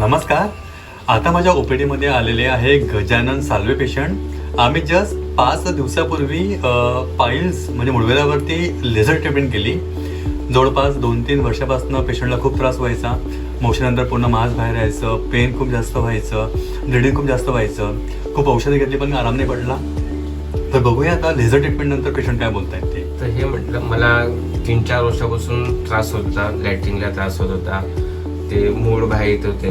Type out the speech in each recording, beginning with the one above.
नमस्कार. आता माझ्या ओपीडीमध्ये आलेले आहे गजानन साल्वे पेशंट. आम्ही जस्ट पाच दिवसापूर्वी पाईल्स म्हणजे मुळवेलावरती लेझर ट्रीटमेंट केली. जवळपास दोन तीन वर्षापासून पेशंटला खूप त्रास व्हायचा. मोशननंतर पूर्ण मास बाहेर यायचं पेन खूप जास्त व्हायचं ब्लिडिंग खूप जास्त व्हायचं. खूप औषधं घेतली पण आराम नाही पडला. तर बघूया आता लेझर ट्रीटमेंट नंतर पेशंट काय बोलतायत ते. तर हे म्हटलं मला तीन चार वर्षापासून त्रास होत होता लायटिंगला त्रास होत होता. ते मूळ बाहेर येत होते.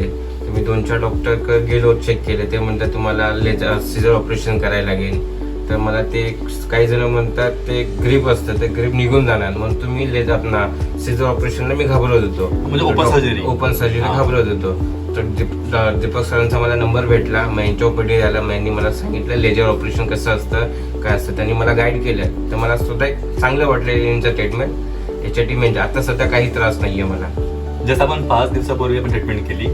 मी दोन चार डॉक्टरकडे गेलो चेक केले ते म्हणतात तुम्हाला लेजर सिझर ऑपरेशन करायला लागेल. तर मला ते काही जण म्हणतात ते ग्रीप असतं ते ग्रीप निघून जाणार. म्हणून तुम्ही लेजर आपला सिझर ऑपरेशनला मी घाबरत होतो. म्हणजे open surgery? Open surgery. घाबरत होतो. तर दीपक सरांचा मला नंबर भेटला. मग यांच्या ओपीडी झाला मग यांनी मला सांगितलं लेजर ऑपरेशन कसं असतं काय असतं. त्यांनी मला गाईड केलं. तर मला सुद्धा एक चांगलं वाटलं यांचं ट्रीटमेंट याच्यासाठी म्हणजे आता सध्या काही त्रास नाहीये मला. जसं आपण पाच दिवसापूर्वी आपण ट्रीटमेंट केली.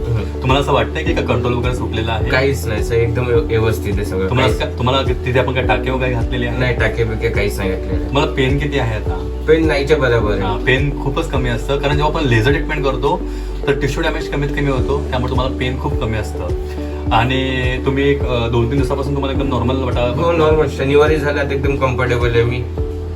तुम्हाला असं वाटतंय की का कंट्रोल वगैरे सुटलेला आहे? काहीच नाही सर एकदम व्यव- व्यवस्थित आहे सगळं. तुम्हाला काहीच- तुम्हाला तिथे आपण काय टाके वगैरे घातलेले आहे नाही टाके बिके काहीच नाही घातलेलं. तुम्हाला पेन किती आहे आता? पेन नाहीच्या बरोबर आहे. पेन खूपच कमी असतं कारण जेव्हा आपण लेझर ट्रीटमेंट करतो तर टिश्यू डॅमेज कमीत कमी होतो त्यामुळे तुम्हाला पेन खूप कमी असतं. आणि तुम्ही एक अं, दोन तीन दिवसापासून तुम्हाला एकदम नॉर्मल हो वाटा नॉर्मल शनिवारी झाला तर एकदम कम्फर्टेबल आहे मी.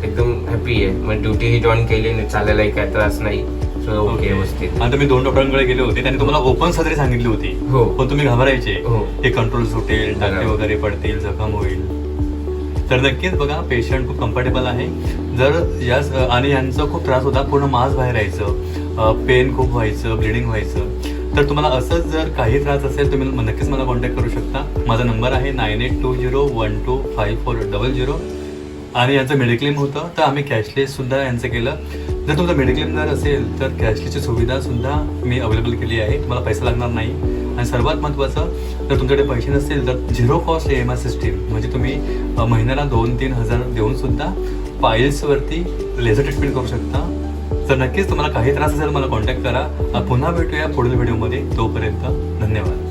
एकदम हॅपी आहे. मग ड्युटी ही जॉईन केली आणि चालायलाही काय त्रास नाही. ओके व्यवस्थित. आणि तुम्ही दोन डॉक्टरांकडे गेले होते त्यांनी तुम्हाला ओपन सर्जरी सांगितली होती. हो. पण तुम्ही घाबरायचे. हो. हे कंट्रोल सुटेल टाके बरोबर. वगैरे पडतील जखम होईल. तर नक्कीच बघा पेशंट खूप कम्फर्टेबल आहे. जर या आणि यांचा खूप त्रास होता पूर्ण मास बाहेर यायचं. पेन खूप व्हायचं ब्लिडिंग व्हायचं. तर तुम्हाला असंच जर काही त्रास असेल तुम्ही म- नक्कीच मला कॉन्टॅक्ट करू शकता. माझा नंबर आहे nine eight two zero one two five four double zero आणि यांचं मेडिक्लेम होतं तर आम्ही कॅशलेस सुद्धा यांचं केलं. जर तुमचं मेडिक्लेमदार असेल तर कॅशलेसची सुविधा सुद्धा मी अवेलेबल केली आहे. तुम्हाला पैसा लागणार नाही. आणि सर्वात महत्त्वाचं जर तुमच्याकडे पैसे नसेल तर zero cost E M I system म्हणजे तुम्ही महिन्याला दोन तीन हजार देऊन सुद्धा पाईल्सवरती लेझर ट्रीटमेंट करू शकता. तर नक्कीच तुम्हाला काही त्रास असेल मला कॉन्टॅक्ट करा. पुन्हा भेटूया पुढील व्हिडिओमध्ये तोपर्यंत धन्यवाद.